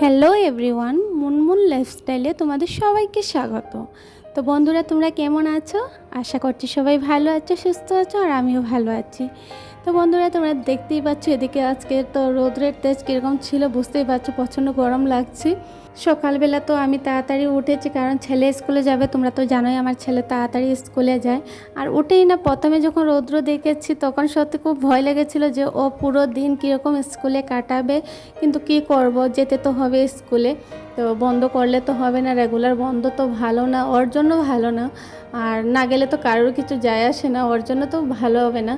Hello everyone Munmun লাইফস্টাইলে তোমাদের সবাইকে স্বাগত। তো বন্ধুরা, তোমরা কেমন আছো? আশা করছি সবাই ভালো আছো, সুস্থ আছো, আর আমিও ভালো আছি। তো বন্ধুরা, তোমরা দেখতেই পাচ্ছ এদিকে আজকে তো রোদ্রের তেজ কীরকম ছিল, বুঝতেই পারছ, প্রচণ্ড গরম লাগছে। সকালবেলা তো আমি তাড়াতাড়ি উঠেছি, কারণ ছেলে স্কুলে যাবে, তোমরা তো জানোই আমার ছেলে তাড়াতাড়ি স্কুলে যায়। আর উঠেই না, প্রথমে যখন রৌদ্র দেখেছি, তখন সত্যি খুব ভয় লেগেছিল যে ও পুরো দিন কীরকম স্কুলে কাটাবে, কিন্তু কি করব, যেতে তো হবে স্কুলে। তো বন্ধ করলে তো হবে না রেগুলার বন্ধ তো ভালো না, ওর জন্য ভালো না। আর না গেলে তো কারোর কিছু যায় আসে না, ওর জন্য তো ভালো হবে না।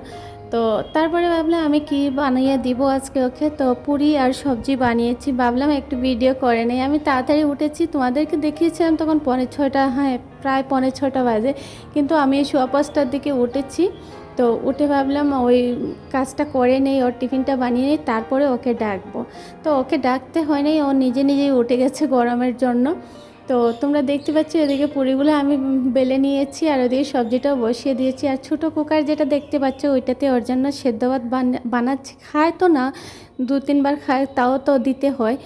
তো তারপরে ভাবলাম আমি কি বানিয়ে দিব আজকে ওকে? তো পুরি আর সবজি বানিয়েছি। ভাবলাম একটু ভিডিও করে নেই। আমি তাড়াতাড়ি উঠেছি, তোমাদেরকে দেখিয়েছিলাম তখন পনেরো ছয়টা হ্যাঁ প্রায় পনেরো ছটা বাজে। কিন্তু আমি সোয়া পাঁচটার দিকে উঠেছি। তো উঠে ভাবলাম ওই কাজটা করে নেই, ওর টিফিনটা বানিয়ে নেই, তারপরে ওকে ডাকবো। তো ওকে ডাকতে হয় নাই, ও নিজে নিজেই উঠে গেছে গরমের জন্য। তো তোমরা দেখতে পাচ্ছ এদিকে পুরিগুলো আমি বেলে নিয়েছি আর ওদিকে সবজিটাও বসিয়ে দিয়েছি। আর ছোটো কুকার যেটা দেখতে পাচ্ছ ওইটাতে ওর জন্য সেদ্ধ ভাত বান- বানাচ্ছি। খায় তো না, দু তিনবার খায়, তাও তো দিতে হয়।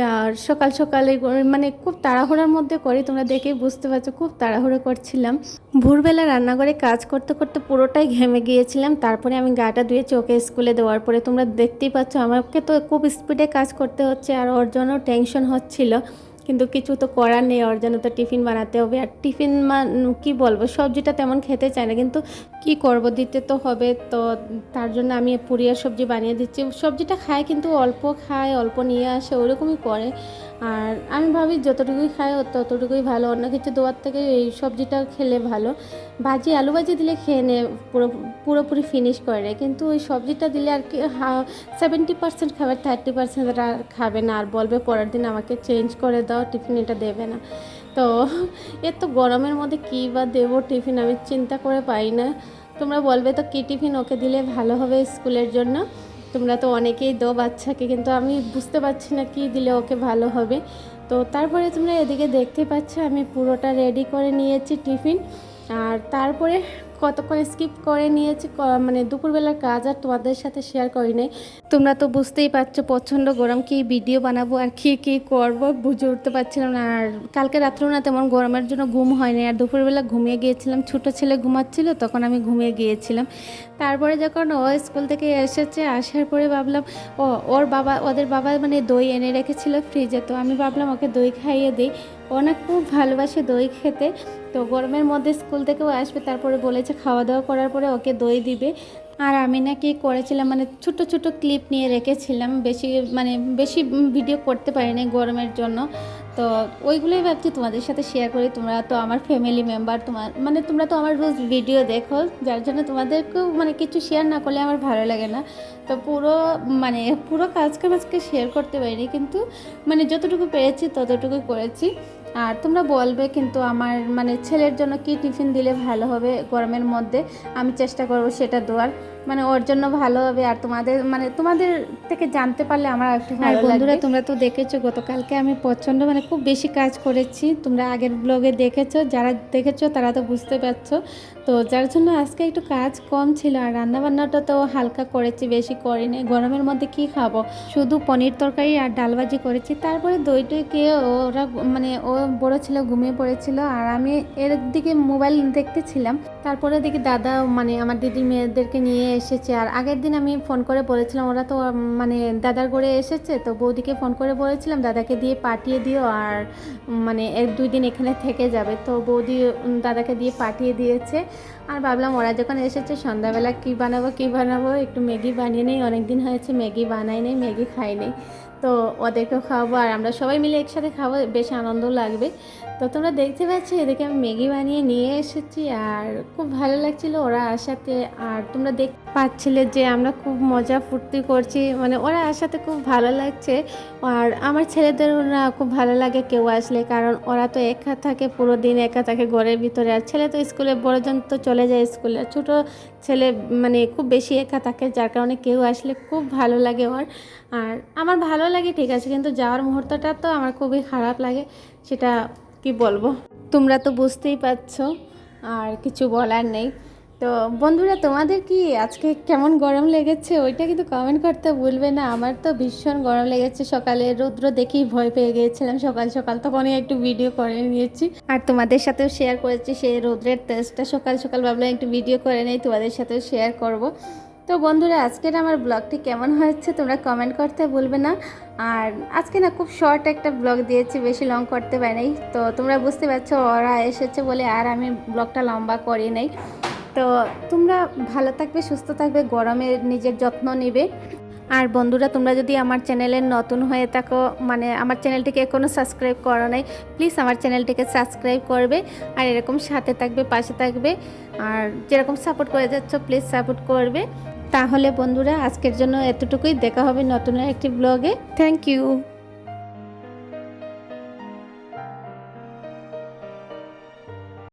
আর সকাল সকালে মানে খুব তাড়াহুড়োর মধ্যে করি, তোমরা দেখেই বুঝতে পারছ, খুব তাড়াহুড়ো করছিলাম। ভোরবেলা রান্নাঘরে কাজ করতে করতে পুরোটাই ঘেমে গিয়েছিলাম। তারপরে আমি গাটা ধুয়ে চোখে স্কুলে দেওয়ার পরে তোমরা দেখতেই পাচ্ছ, আমাকে তো খুব স্পিডে কাজ করতে হচ্ছে আর ওর জন্য টেনশন হচ্ছিল। কিন্তু কিছু তো করার নেই, ওর জন্য তো টিফিন বানাতে হবে। আর টিফিন কী বলব, সবজিটা তেমন খেতে চায় না। কিন্তু কি করব, দিতে তো হবে। তো তার জন্য আমি পুরিয়ার সবজি বানিয়ে দিচ্ছি। সবজিটা খায়, কিন্তু অল্প খায়, অল্প নিয়ে আসে, ওরকমই করে। আর আমি ভাবি যতটুকুই ও ততটুকুই ভালো। অন্য কিছু দেওয়ার থেকে এই সবজিটা খেলে ভালো। ভাজি আলু ভাজি দিলে খেয়ে নে, পুরো, পুরোপুরি ফিনিশ করে নেয় কিন্তু ওই সবজিটা দিলে আর কি সেভেন্টি পার্সেন্ট খাবে থার্টি পার্সেন্ট আর খাবে না। আর বলবে পরের দিন আমাকে চেঞ্জ করে দাও টিফিন এটা দেবে না। তো এর তো গরমের মধ্যে কী বা দেবো টিফিন আমি চিন্তা করে পাই না। তোমরা বলবে তো কী টিফিন ওকে দিলে ভালো হবে স্কুলের জন্য? তোমরা তো অনেকেই দো বাচ্চাকে, কিন্তু আমি বুঝতে পারছি না কি দিলে ওকে ভালো হবে। তো তারপরে তোমরা এদিকে দেখতে পাচ্ছ, আমি পুরোটা রেডি করে নিয়েছি টিফিন। আর তারপরে কতক্ষণ স্কিপ করে নিয়েছি মানে দুপুরবেলার কাজ আর তোমাদের সাথে শেয়ার করি নাই। তোমরা তো বুঝতেই পারছ প্রচণ্ড গরম, কি ভিডিও বানাবো আর কি কি করব বুঝে উঠতে পারছিলাম না। আর কালকে রাত্রেও না তেমন গরমের জন্য ঘুম হয়নি। আর দুপুরবেলা ঘুমিয়ে গিয়েছিলাম, ছোটো ছেলে ঘুমাচ্ছিল, তখন আমি ঘুমিয়ে গিয়েছিলাম। তারপরে যখন ও স্কুল থেকে এসেছে, আসার পরে ভাবলাম, ও, ওর বাবা, ওদের বাবা মানে দই এনে রেখেছিল ফ্রিজে তো আমি ভাবলাম, ওকে দই খাইয়ে দিই। ও না খুব ভালোবাসে দই খেতে। তো গরমের মধ্যে স্কুল থেকেও আসবে, তারপরে বলেছে খাওয়া দাওয়া করার পরে ওকে দই দিবে। আর আমি নাকি করেছিলাম মানে ছোট ছোট ক্লিপ নিয়ে রেখেছিলাম, বেশি মানে বেশি ভিডিও করতে পারিনি গরমের জন্য। তো ওইগুলোই ভাবছি তোমাদের সাথে শেয়ার করি, তোমরা তো আমার ফ্যামিলি মেম্বার তোমার মানে তোমরা তো আমার রোজ ভিডিও দেখো, যার জন্য তোমাদেরকেও মানে কিছু শেয়ার না করলে আমার ভালো লাগে না। তো পুরো মানে পুরো কাজকে আজকে শেয়ার করতে পারিনি, কিন্তু মানে যতটুকু পেরেছি ততটুকু করেছি। আর তোমরা বলবে কিন্তু আমার মানে ছেলের জন্য কি টিফিন দিলে ভালো হবে গরমের মধ্যে? আমি চেষ্টা করব সেটা দেওয়ার। মানে ওর জন্য ভালো হবে আর তোমাদের মানে তোমাদের থেকে জানতে পারলে আমার একটু ভালো বন্ধুরা তোমরা তো দেখেছ গতকালকে আমি প্রচণ্ড মানে খুব বেশি কাজ করেছি। তোমরা আগের ব্লগে দেখেছ যারা দেখেছ তারা তো বুঝতে পারছ। তো যার জন্য আজকে একটু কাজ কম ছিল আর রান্নাবান্নাটা তো হালকা করেছি বেশি করিনি। গরমের মধ্যে কি খাব? শুধু পনির তরকারি আর ডাল ভাজি করেছি। তারপরে দই টই খেয়ে ওরা মানে ও বড় ছিল ঘুমিয়ে পড়েছিল আর আমি এর দিকে মোবাইল দেখতেছিলাম। তারপরে দেখি দাদা মানে আমার দিদির মেয়েদেরকে নিয়ে এসেছে। আর আগের দিন আমি ফোন করে বলেছিলাম, ওরা তো মানে দাদার করে এসেছে। তো বৌদিকে ফোন করে বলেছিলাম, দাদাকে দিয়ে পাঠিয়ে দিও আর মানে এক দুই দিন এখানে থেকে যাবে। তো বৌদি দাদাকে দিয়ে পাঠিয়ে দিয়েছে। আর ভাবলাম, ওরা যখন এসেছে, সন্ধ্যাবেলা কী বানাবো কী বানাবো? একটু ম্যাগি বানিয়ে নেই। অনেক দিন হয়েছে, ম্যাগি বানাই নেই, ম্যাগি খাই নেই। তো ওদেরকেও খাওয়াবো। আর আমরা সবাই মিলে একসাথে খাব, বেশ আনন্দ লাগবে। তো তোমরা দেখতে পাচ্ছ এদিকে আমি ম্যাগি বানিয়ে নিয়ে এসেছি আর খুব ভালো লাগছিল ওরা আসাতে। আর তোমরা দেখ, পাচ্ছিলে যে আমরা খুব মজা ফুর্তি করছি মানে ওরা আসাতে খুব ভালো লাগছে। আর আমার ছেলেদের না খুব ভালো লাগে কেউ আসলে, কারণ ওরা তো একা থাকে, পুরো দিন একা থাকে ঘরের ভিতরে। আর ছেলে তো স্কুলে বড়জন তো চলে যায় স্কুলে। আর ছোটো ছেলে মানে খুব বেশি একা থাকে, যার কারণে কেউ আসলে খুব ভালো লাগে ওর। আর আমার ভালো লাগে ঠিক আছে, কিন্তু যাওয়ার মুহূর্তটা তো আমার খুবই খারাপ লাগে, সেটা কি বলব? তোমরা তো বুঝতেই পারছ, আর কিছু বলার নেই। তো বন্ধুরা, তোমাদের কি আজকে কেমন গরম লেগেছে? ওইটা কিন্তু কমেন্ট করতে ভুলবে না। আমার তো ভীষণ গরম লেগেছে। সকালে রৌদ্র দেখেই ভয় পেয়ে গিয়েছিলাম। সকাল সকাল তখনই একটু ভিডিও করে নিয়েছি। আর তোমাদের সাথেও শেয়ার করেছি সেই রৌদ্রের তেজটা। সকাল সকাল ভাবলাম একটু ভিডিও করে নেই। তোমাদের সাথেও শেয়ার করব। তো বন্ধুরা, আজকের আমার ব্লগটি কেমন হয়েছে তোমরা কমেন্ট করতে ভুলবে না। আর আজকে না খুব শর্ট একটা ব্লগ দিয়েছি, বেশি লং করতে পারি তো তোমরা বুঝতে পারছ, ওরা এসেছে বলে আর আমি ব্লগটা লম্বা করি নাই। তো তোমরা ভালো থাকবে, সুস্থ থাকবে, গরমে নিজের যত্ন নেবে। আর বন্ধুরা, তোমরা যদি আমার চ্যানেলে নতুন হয়ে থাকো মানে আমার চ্যানেলটিকে এখনও সাবস্ক্রাইব করো নাই প্লিজ আমার চ্যানেলটিকে সাবস্ক্রাইব করবে। আর এরকম সাথে থাকবে, পাশে থাকবে। আর যেরকম সাপোর্ট করে যাচ্ছ প্লিজ সাপোর্ট করবে। তাহলে বন্ধুরা আজকের জন্য এতটুকুই। দেখা হবে নতুন একটি ব্লগে থ্যাংক ইউ